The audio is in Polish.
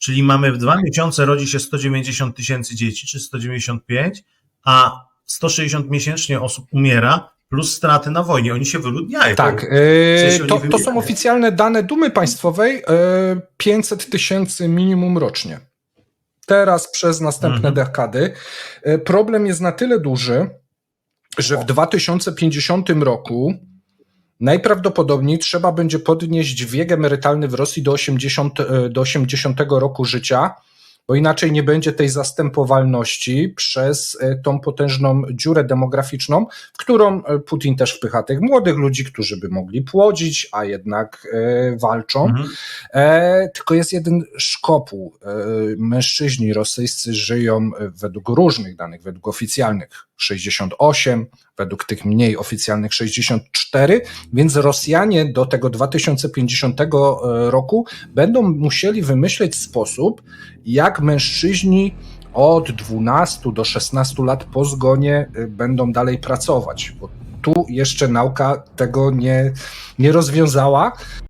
Czyli mamy w dwa miesiące rodzi się 190 tysięcy dzieci, czy 195, a 160 miesięcznie osób umiera, plus straty na wojnie. Oni się wyludniają. Tak, e, to, to są oficjalne dane Dumy Państwowej, e, 500 tysięcy minimum rocznie. Teraz przez następne Mhm. dekady. E, Problem jest na tyle duży, że w 2050 roku najprawdopodobniej trzeba będzie podnieść wiek emerytalny w Rosji do 80, e, do 80 roku życia, bo inaczej nie będzie tej zastępowalności przez e, tą potężną dziurę demograficzną, w którą e, Putin też wpycha tych młodych ludzi, którzy by mogli płodzić, a jednak walczą. Mhm. Tylko jest jeden szkopuł. Mężczyźni rosyjscy żyją według różnych danych, według oficjalnych 68, według tych mniej oficjalnych 64, więc Rosjanie do tego 2050 roku będą musieli wymyśleć sposób, jak mężczyźni od 12 do 16 lat po zgonie y, będą dalej pracować. Bo tu jeszcze nauka tego nie, nie rozwiązała.